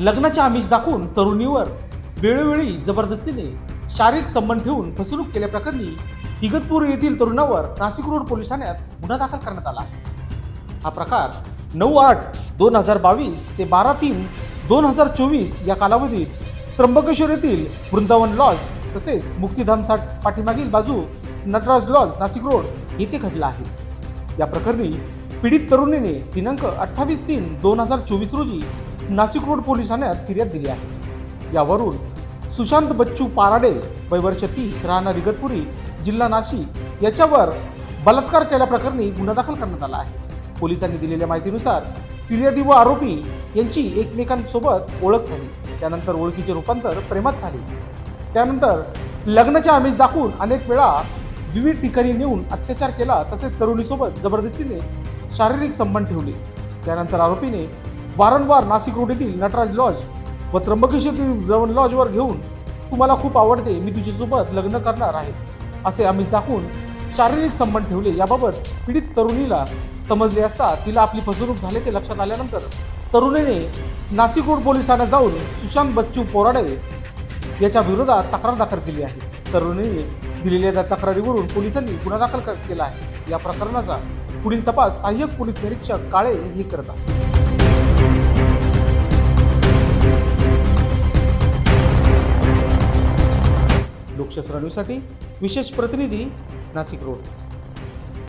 लग्नाचे आमिष दाखवून तरुणीवर वेळोवेळी जबरदस्तीने शारीरिक संबंध ठेवून फसवणूक केल्याप्रकरणी इगतपूर येथील तरुणावर नाशिक रोड पोलीस ठाण्यात गुन्हा दाखल करण्यात आला आहे. हा प्रकार नऊ आठ दोन हजार बावीस ते बारा तीन दोन हजार चोवीस या कालावधीत त्र्यंबकेश्वर येथील वृंदावन लॉज तसेच मुक्तीधाम साठ पाठीमागील बाजू नटराज लॉज नाशिक रोड येथे घडला आहे. या प्रकरणी पीडित तरुणीने दिनांक अठ्ठावीस तीन दोन हजार चोवीस रोजी नाशिक रोड पोलिसांनी फिर्याद दिली आहे. यावरून सुशांत बच्चू पाराडे वय वर्ष तीस राहणार इगतपुरी जिल्हा नाशिक याच्यावर बलात्कार केल्याप्रकरणी गुन्हा दाखल करण्यात आला आहे. पोलिसांनी दिलेल्या माहितीनुसार फिर्यादी व आरोपी यांची एकमेकांसोबत ओळख झाली. त्यानंतर ओळखीचे रूपांतर प्रेमात झाले. त्यानंतर लग्नाचे आमिष दाखवून अनेक वेळा विविध ठिकाणी नेऊन अत्याचार केला तसेच तरुणीसोबत जबरदस्तीने शारीरिक संबंध ठेवले. त्यानंतर आरोपीने वारंवार नाशिक रोड येथील नटराज लॉज व त्र्यंबकेश्वरील जवन लॉजवर घेऊन तू मला खूप आवडते मी तुझ्यासोबत लग्न करणार आहे असे आम्ही दाखवून शारीरिक संबंध ठेवले. याबाबत पीडित तरुणीला समजले असता तिला आपली फसवणूक झाल्याचे लक्षात आल्यानंतर तरुणीने नाशिक रोड पोलीस ठाण्यात जाऊन सुशांत बच्चू पोराडे याच्या विरोधात तक्रार दाखल केली आहे. तरुणीने दिलेल्या त्या तक्रारीवरून पोलिसांनी गुन्हा दाखल केला आहे. या प्रकरणाचा पुढील तपास सहाय्यक पोलीस निरीक्षक काळे हे करतात. लोकशास्त्र न्यूजसाठी विशेष प्रतिनिधी नाशिक रोड.